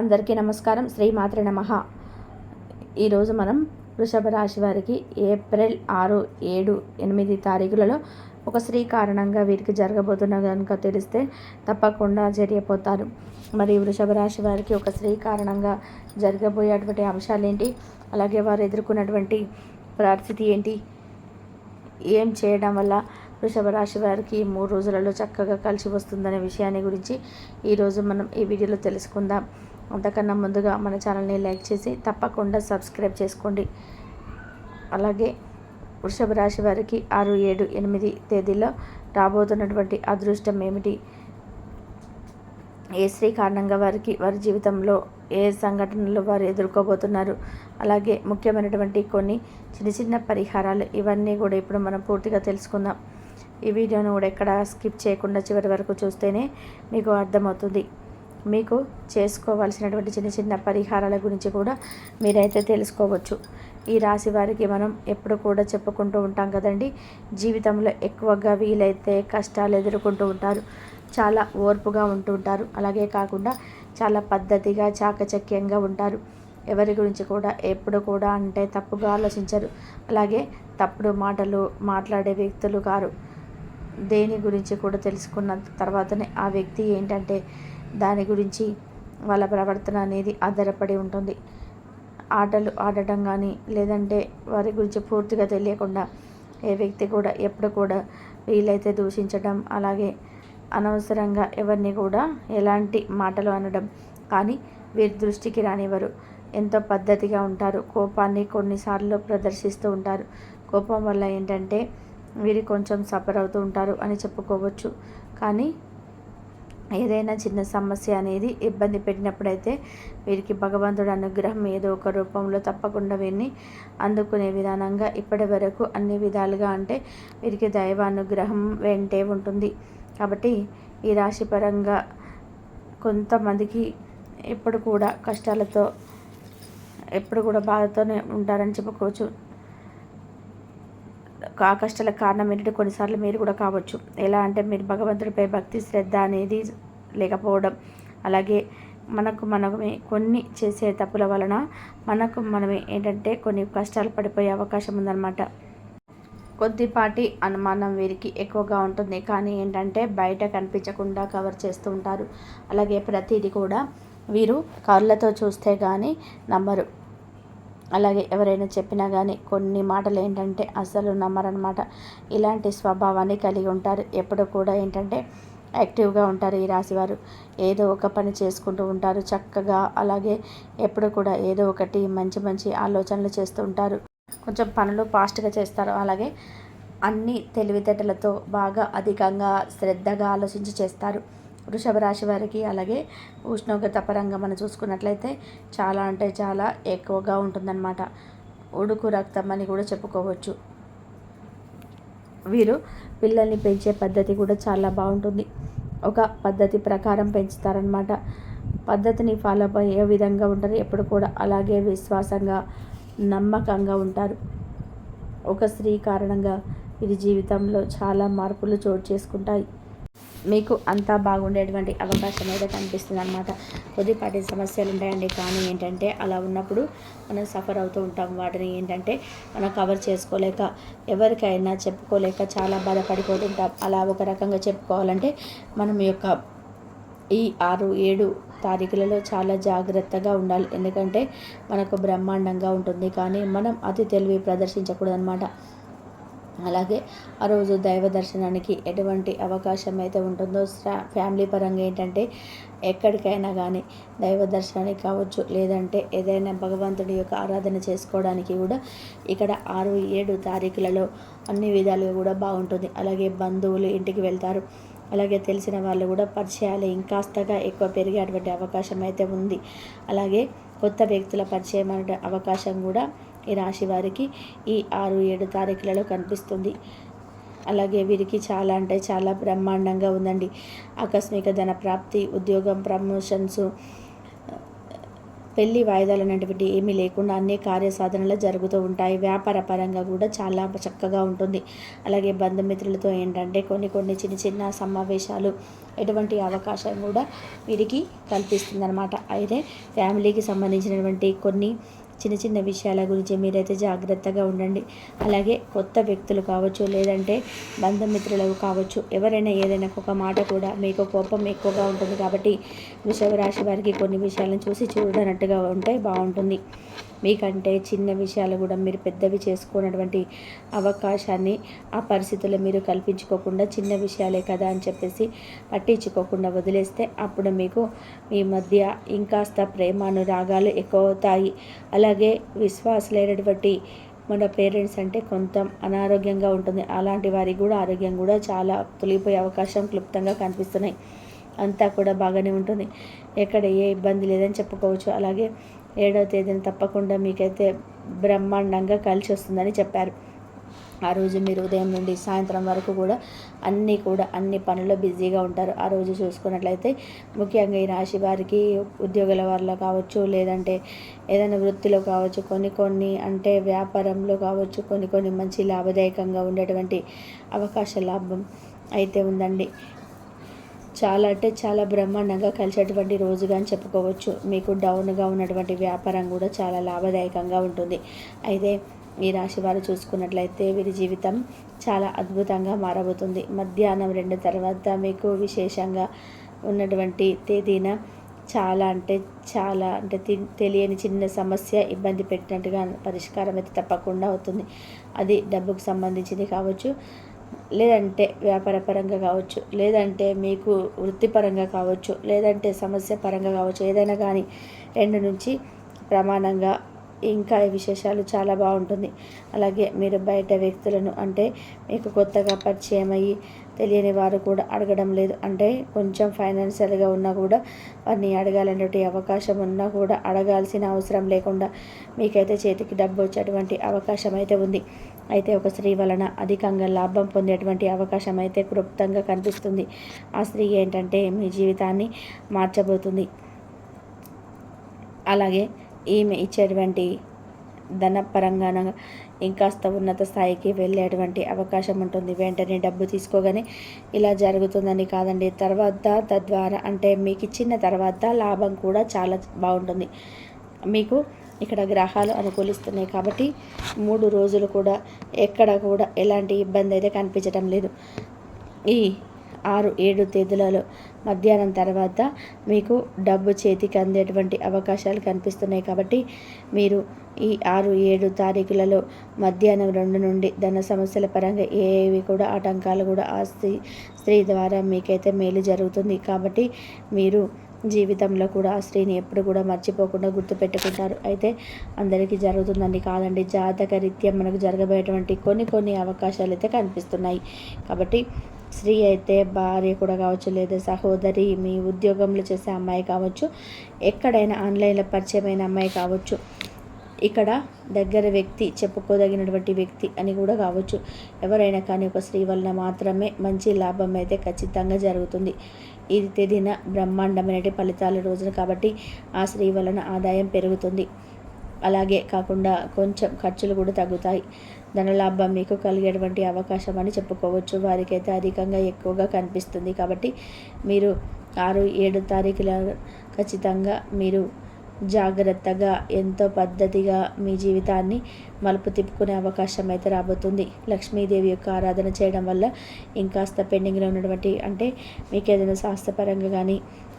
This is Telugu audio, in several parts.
అందరికీ నమస్కారం. శ్రీ మాతృ నమ. ఈరోజు మనం వృషభ రాశి వారికి ఏప్రిల్ ఆరు ఏడు ఎనిమిది తారీఖులలో ఒక స్త్రీ కారణంగా వీరికి జరగబోతున్న కనుక తెలిస్తే తప్పకుండా జరిగిపోతారు మరి వృషభ రాశి వారికి ఒక స్త్రీ కారణంగా జరగబోయేటువంటి అంశాలు ఏంటి? అలాగే వారు ఎదుర్కొన్నటువంటి పరిస్థితి ఏంటి? ఏం చేయడం వల్ల వృషభ రాశి వారికి మూడు రోజులలో చక్కగా కలిసి వస్తుందనే విషయాన్ని గురించి ఈరోజు మనం ఈ వీడియోలో తెలుసుకుందాం. అంతకన్నా ముందుగా మన ఛానల్ని లైక్ చేసి తప్పకుండా సబ్స్క్రైబ్ చేసుకోండి. అలాగే వృషభ రాశి వారికి ఆరు ఏడు ఎనిమిది తేదీలో రాబోతున్నటువంటి అదృష్టం ఏమిటి? ఏ స్త్రీ కారణంగా వారికి వారి జీవితంలో ఏ సంఘటనలు వారు ఎదుర్కోబోతున్నారు? అలాగే ముఖ్యమైనటువంటి కొన్ని చిన్న చిన్న పరిహారాలు ఇవన్నీ కూడా ఇప్పుడు మనం పూర్తిగా తెలుసుకుందాం. ఈ వీడియోను కూడా ఎక్కడ స్కిప్ చేయకుండా చివరి వరకు చూస్తేనే మీకు అర్థమవుతుంది. మీకు చేసుకోవాల్సినటువంటి చిన్న చిన్న పరిహారాల గురించి కూడా మీరైతే తెలుసుకోవచ్చు. ఈ రాశి వారికి మనం ఎప్పుడు కూడా చెప్పుకుంటూ ఉంటాం కదండి. జీవితంలో ఎక్కువగా వీలైతే కష్టాలు ఎదుర్కొంటూ ఉంటారు. చాలా ఓర్పుగా ఉంటూ ఉంటారు. అలాగే కాకుండా చాలా పద్ధతిగా చాకచక్యంగా ఉంటారు. ఎవరి గురించి కూడా ఎప్పుడు కూడా అంటే తప్పుగా ఆలోచించరు. అలాగే తప్పుడు మాటలు మాట్లాడే వ్యక్తులు కారు. దేని గురించి కూడా తెలుసుకున్న తర్వాతనే ఆ వ్యక్తి ఏంటంటే దాని గురించి వాళ్ళ ప్రవర్తన అనేది ఆధారపడి ఉంటుంది. ఆటలు ఆడటం కానీ లేదంటే వారి గురించి పూర్తిగా తెలియకుండా ఏ వ్యక్తి కూడా ఎప్పుడు కూడా వీలైతే దూషించడం అలాగే అనవసరంగా ఎవరిని కూడా ఎలాంటి మాటలు అనడం కానీ వీరి దృష్టికి రానివ్వరు. ఎంతో పద్ధతిగా ఉంటారు. కోపాన్ని కొన్నిసార్లు ప్రదర్శిస్తూ ఉంటారు. కోపం వల్ల ఏంటంటే వీరి కొంచెం సఫర్ అవుతూ ఉంటారు అని చెప్పుకోవచ్చు. కానీ ఏదైనా చిన్న సమస్య అనేది ఇబ్బంది పెట్టినప్పుడైతే వీరికి భగవంతుడు అనుగ్రహం ఏదో ఒక రూపంలో తప్పకుండా వీరిని అందుకునే విధానంగా ఇప్పటి వరకు అన్ని విధాలుగా అంటే వీరికి దైవ అనుగ్రహం వెంటే ఉంటుంది. కాబట్టి ఈ రాశి పరంగా కొంతమందికి ఎప్పుడు కూడా కష్టాలతో ఎప్పుడు కూడా బాధతోనే ఉంటారని చెప్పుకోవచ్చు. ఆ కష్టాల కారణం ఏంటంటే కొన్నిసార్లు మీరు కూడా కావచ్చు. ఎలా అంటే మీరు భగవంతుడిపై భక్తి శ్రద్ధ అనేది లేకపోవడం. అలాగే మనకు మనమే కొన్ని చేసే తప్పుల వలన మనకు మనమే ఏంటంటే కొన్ని కష్టాలు పడిపోయే అవకాశం ఉందన్నమాట. కొద్దిపాటి అనుమానం వీరికి ఎక్కువగా ఉంటుంది. కానీ ఏంటంటే బయట కనిపించకుండా కవర్ చేస్తూ ఉంటారు. అలాగే ప్రతిదీ కూడా వీరు కళ్ళతో చూస్తే కానీ నమ్మరు. అలాగే ఎవరైనా చెప్పినా కానీ కొన్ని మాటలు ఏంటంటే అస్సలు నమ్మరనమాట. ఇలాంటి స్వభావాన్ని కలిగి ఉంటారు. ఎప్పుడు కూడా ఏంటంటే యాక్టివ్గా ఉంటారు ఈ రాశివారు. ఏదో ఒక పని చేసుకుంటూ ఉంటారు చక్కగా. అలాగే ఎప్పుడు కూడా ఏదో ఒకటి మంచి మంచి ఆలోచనలు చేస్తూ ఉంటారు. కొంచెం పనులు ఫాస్ట్గా చేస్తారు. అలాగే అన్ని తెలివితేటలతో బాగా అధికంగా శ్రద్ధగా ఆలోచించి చేస్తారు. వృషభ రాశి వారికి అలాగే ఉష్ణోగ్రత పరంగా మనం చూసుకున్నట్లయితే చాలా అంటే చాలా ఎక్కువగా ఉంటుందన్నమాట. ఉడుకు రక్తం అని కూడా చెప్పుకోవచ్చు. వీరు పిల్లల్ని పెంచే పద్ధతి కూడా చాలా బాగుంటుంది. ఒక పద్ధతి ప్రకారం పెంచుతారనమాట పద్ధతిని ఫాలో అయ్యే విధంగా ఉంటారు. ఎప్పుడు కూడా అలాగే విశ్వాసంగా నమ్మకంగా ఉంటారు. ఒక స్త్రీ కారణంగా ఇది జీవితంలో చాలా మార్పులు చోటు చేసుకుంటాయి. మీకు అంతా బాగుండేటువంటి అవకాశం అయితే కనిపిస్తుంది అనమాట కొద్దిపాటి సమస్యలు ఉంటాయండి. కానీ ఏంటంటే అలా ఉన్నప్పుడు మనం సఫర్ అవుతూ ఉంటాం. వాటిని ఏంటంటే మనం కవర్ చేసుకోలేక ఎవరికైనా చెప్పుకోలేక చాలా బాధపడిపోతుంటాం. అలా ఒక రకంగా చెప్పుకోవాలంటే మనం యొక్క ఈ ఆరు ఏడు తారీఖులలో చాలా జాగ్రత్తగా ఉండాలి. ఎందుకంటే మనకు బ్రహ్మాండంగా ఉంటుంది. కానీ మనం అతి తెలివి ప్రదర్శించకూడదు అనమాట అలాగే ఆ రోజు దైవ దర్శనానికి ఎటువంటి అవకాశం అయితే ఉంటుందో ఫ్యామిలీ పరంగా ఏంటంటే ఎక్కడికైనా కానీ దైవ దర్శనానికి కావచ్చు లేదంటే ఏదైనా భగవంతుడి యొక్క ఆరాధన చేసుకోవడానికి కూడా ఇక్కడ ఆరు ఏడు తారీఖులలో అన్ని విధాలుగా కూడా బాగుంటుంది. అలాగే బంధువులు ఇంటికి వెళ్తారు. అలాగే తెలిసిన వాళ్ళు కూడా పరిచయాలు ఇంకాస్తగా ఎక్కువ పెరిగేటువంటి అవకాశం అయితే ఉంది. అలాగే కొత్త వ్యక్తుల పరిచయం అనే అవకాశం కూడా ఈ రాశి వారికి ఈ ఆరు ఏడు తారీఖులలో కనిపిస్తుంది. అలాగే వీరికి చాలా అంటే చాలా బ్రహ్మాండంగా ఉందండి. ఆకస్మిక ధన ప్రాప్తి ఉద్యోగం ప్రమోషన్స్ పెళ్ళి వాయిదాలు అనేటువంటి ఏమీ లేకుండా అన్ని కార్యసాధనలు జరుగుతూ ఉంటాయి. వ్యాపార పరంగా కూడా చాలా చక్కగా ఉంటుంది. అలాగే బంధుమిత్రులతో ఏంటంటే కొన్ని కొన్ని చిన్న చిన్న సమావేశాలు ఎటువంటి అవకాశం కూడా వీరికి కల్పిస్తుంది అనమాట అయితే ఫ్యామిలీకి సంబంధించినటువంటి కొన్ని చిన్న చిన్న విషయాల గురించి మీరైతే జాగ్రత్తగా ఉండండి. అలాగే కొత్త వ్యక్తులు కావచ్చు లేదంటే బంధుమిత్రులు కావచ్చు ఎవరైనా ఏదైనా ఒక మాట కూడా మీకు కోపం ఎక్కువగా ఉంటుంది కాబట్టి వృషభ రాశి వారికి కొన్ని విషయాలను చూసి చూడనట్టుగా ఉంటే బాగుంటుంది. మీకంటే చిన్న విషయాలు కూడా మీరు పెద్దవి చేసుకున్నటువంటి అవకాశాన్ని ఆ పరిస్థితుల్లో మీరు కల్పించుకోకుండా చిన్న విషయాలే కదా అని చెప్పేసి పట్టించుకోకుండా వదిలేస్తే అప్పుడు మీకు మీ మధ్య ఇంకాస్త ప్రేమానురాగాలు ఎక్కువ అవుతాయి అలా అలాగే విశ్వాసలేనటువంటి మన పేరెంట్స్ అంటే కొంత అనారోగ్యంగా ఉంటుంది. అలాంటి వారికి కూడా ఆరోగ్యం కూడా చాలా తొలిపోయే అవకాశం క్లుప్తంగా కనిపిస్తున్నాయి. అంతా కూడా బాగానే ఉంటుంది. ఎక్కడ ఏ ఇబ్బంది లేదని చెప్పుకోవచ్చు. అలాగే ఏడవ తేదీన తప్పకుండా మీకైతే బ్రహ్మాండంగా కలిసి వస్తుందని చెప్పారు. ఆ రోజు మీరు ఉదయం నుండి సాయంత్రం వరకు కూడా అన్నీ కూడా అన్ని పనుల్లో బిజీగా ఉంటారు. ఆ రోజు చూసుకున్నట్లయితే ముఖ్యంగా ఈ రాశి వారికి ఉద్యోగుల వారిలో కావచ్చు లేదంటే ఏదైనా వృత్తిలో కావచ్చు కొన్ని కొన్ని అంటే వ్యాపారంలో కావచ్చు కొన్ని కొన్ని మంచి లాభదాయకంగా ఉండేటువంటి అవకాశ లాభం అయితే ఉందండి. చాలా అంటే చాలా బ్రహ్మాండంగా కలిసేటువంటి రోజుగా అని చెప్పుకోవచ్చు. మీకు డౌన్గా ఉన్నటువంటి వ్యాపారం కూడా చాలా లాభదాయకంగా ఉంటుంది. అయితే ఈ రాశి వారు చూసుకున్నట్లయితే వీరి జీవితం చాలా అద్భుతంగా మారబోతుంది. మధ్యాహ్నం రెండు తర్వాత మీకు విశేషంగా ఉన్నటువంటి తేదీన చాలా అంటే చాలా అంటే తెలియని చిన్న సమస్య ఇబ్బంది పెట్టినట్టుగా పరిష్కారం అయితే తప్పకుండా అవుతుంది. అది డబ్బుకు సంబంధించింది కావచ్చు లేదంటే వ్యాపారపరంగా కావచ్చు లేదంటే మీకు వృత్తిపరంగా కావచ్చు లేదంటే సమస్య పరంగా కావచ్చు ఏదైనా కానీ రెండు నుంచి ప్రమాణంగా ఇంకా విశేషాలు చాలా బాగుంటుంది. అలాగే మీరు బయట వ్యక్తులను అంటే మీకు కొత్తగా పరిచయం అయ్యి తెలియని వారు కూడా అడగడం లేదు. అంటే కొంచెం ఫైనాన్షియల్గా ఉన్నా కూడా వారిని అడగాలనేటువంటి అవకాశం ఉన్నా కూడా అడగాల్సిన అవసరం లేకుండా మీకైతే చేతికి డబ్బు వచ్చేటువంటి అవకాశం అయితే ఉంది. అయితే ఒక స్త్రీ వలన అధికంగా లాభం పొందేటువంటి అవకాశం అయితే క్లుప్తంగా కనిపిస్తుంది. ఆ స్త్రీ ఏంటంటే మీ జీవితాన్ని మార్చబోతుంది. అలాగే ఈమె ఇచ్చేటువంటి ధనపరంగా ఇంకాస్త ఉన్నత స్థాయికి వెళ్ళేటువంటి అవకాశం ఉంటుంది. వెంటనే డబ్బు తీసుకోగానే ఇలా జరుగుతుందని కాదండి. తర్వాత తద్వారా అంటే మీకు ఇచ్చిన తర్వాత లాభం కూడా చాలా బాగుంటుంది. మీకు ఇక్కడ గ్రహాలు అనుకూలిస్తున్నాయి కాబట్టి మూడు రోజులు కూడా ఎక్కడ కూడా ఎలాంటి ఇబ్బంది అయితే కనిపించడం లేదు. ఈ ఆరు ఏడు తేదీలలో. మధ్యాహ్నం తర్వాత మీకు డబ్బు చేతికి అందేటువంటి అవకాశాలు కనిపిస్తున్నాయి కాబట్టి మీరు ఈ ఆరు ఏడు తారీఖులలో మధ్యాహ్నం రెండు నుండి ధన సమస్యల పరంగా ఏవి కూడా ఆటంకాలు కూడా ఆ స్త్రీ స్త్రీ ద్వారా మీకైతే మేలు జరుగుతుంది కాబట్టి మీరు జీవితంలో కూడా ఆ స్త్రీని ఎప్పుడు కూడా మర్చిపోకుండా గుర్తుపెట్టుకుంటారు. అయితే అందరికీ జరుగుతుందండి కాదండి. జాతక రీత్యా మనకు జరగబోయేటువంటి కొన్ని కొన్ని అవకాశాలు అయితే కనిపిస్తున్నాయి. కాబట్టి స్త్రీ అయితే భార్య కూడా కావచ్చు లేదా సహోదరి మీ ఉద్యోగంలో చేసే అమ్మాయి కావచ్చు ఎక్కడైనా ఆన్లైన్లో పరిచయమైన అమ్మాయి కావచ్చు ఇక్కడ దగ్గర వ్యక్తి చెప్పుకోదగినటువంటి వ్యక్తి అని కూడా కావచ్చు. ఎవరైనా కానీ ఒక స్త్రీ వలన మాత్రమే మంచి లాభం అయితే ఖచ్చితంగా జరుగుతుంది. ఇది తేదీన బ్రహ్మాండమైన ఫలితాల రోజున కాబట్టి ఆ స్త్రీ వలన ఆదాయం పెరుగుతుంది. అలాగే కాకుండా కొంచెం ఖర్చులు కూడా తగ్గుతాయి. ధనలాభం మీకు కలిగేటువంటి అవకాశం అని చెప్పుకోవచ్చు. వారికైతే అధికంగా ఎక్కువగా కనిపిస్తుంది. కాబట్టి మీరు ఆరు ఏడు తారీఖుల ఖచ్చితంగా మీరు జాగ్రత్తగా ఎంతో పద్ధతిగా మీ జీవితాన్ని మలుపు తిప్పుకునే అవకాశం అయితే రాబోతుంది. లక్ష్మీదేవి యొక్క ఆరాధన చేయడం వల్ల ఇంకాస్త పెండింగ్లో ఉన్నటువంటి అంటే మీకు ఏదైనా శాస్త్రపరంగా కానీ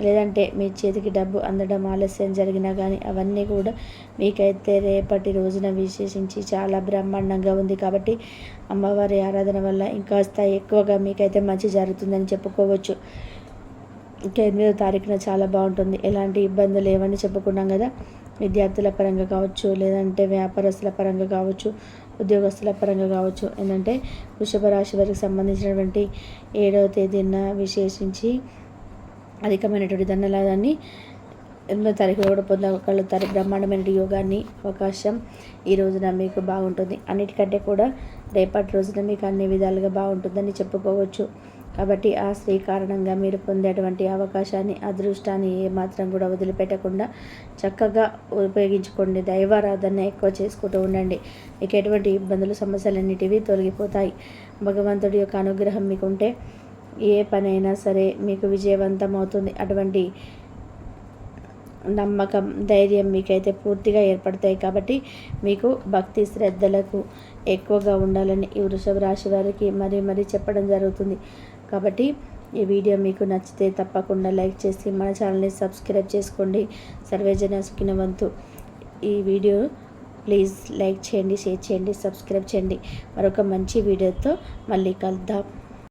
లేదంటే మీ చేతికి డబ్బు అందడం ఆలస్యం జరిగినా కానీ అవన్నీ కూడా మీకైతే రేపటి రోజున విశేషించి చాలా బ్రహ్మాండంగా ఉంది కాబట్టి అమ్మవారి ఆరాధన వల్ల ఇంకాస్త ఎక్కువగా మీకైతే మంచి జరుగుతుందని చెప్పుకోవచ్చు. ఇంకా ఎనిమిదో తారీఖున చాలా బాగుంటుంది. ఎలాంటి ఇబ్బందులు లేవని చెప్పుకున్నాం కదా. విద్యార్థుల పరంగా కావచ్చు లేదంటే వ్యాపారస్తుల పరంగా కావచ్చు ఉద్యోగస్తుల పరంగా కావచ్చు. ఏంటంటే వృషభ రాశి వారికి సంబంధించినటువంటి ఏడవ తేదీన విశేషించి అధికమైనటువంటి ధనలాదాన్ని ఎనిమిదో తారీఖులో కూడా పొందగలుగుతారు బ్రహ్మాండమైన యోగాన్ని అవకాశం ఈ రోజున మీకు బాగుంటుంది. అన్నిటికంటే కూడా రేపటి రోజున మీకు అన్ని విధాలుగా బాగుంటుందని చెప్పుకోవచ్చు. కాబట్టి ఆ స్త్రీ కారణంగా మీరు పొందేటువంటి అవకాశాన్ని అదృష్టాన్ని ఏమాత్రం కూడా వదిలిపెట్టకుండా చక్కగా ఉపయోగించుకోండి. దైవారాధన ఎక్కువ చేసుకుంటూ ఉండండి. మీకు ఎటువంటి ఇబ్బందులు సమస్యలన్నిటివి తొలగిపోతాయి. భగవంతుడి యొక్క అనుగ్రహం మీకుంటే ఏ పనైనా సరే మీకు విజయవంతం అవుతుంది అటువంటి నమ్మకం ధైర్యం మీకైతే పూర్తిగా ఏర్పడతాయి కాబట్టి మీకు భక్తి శ్రద్ధలకు ఎక్కువగా ఉండాలని ఈ వృషభ రాశి వారికి మరీ మరీ చెప్పడం జరుగుతుంది. కాబట్టి ఈ వీడియో మీకు నచ్చితే తప్పకుండా లైక్ చేసి మన ఛానల్ని సబ్స్క్రైబ్ చేసుకోండి. సర్వేజన సుఖినవంతు ఈ వీడియో ప్లీజ్ లైక్ చేయండి షేర్ చేయండి సబ్స్క్రైబ్ చేయండి. మరొక మంచి వీడియోతో మళ్ళీ కలుద్దాం.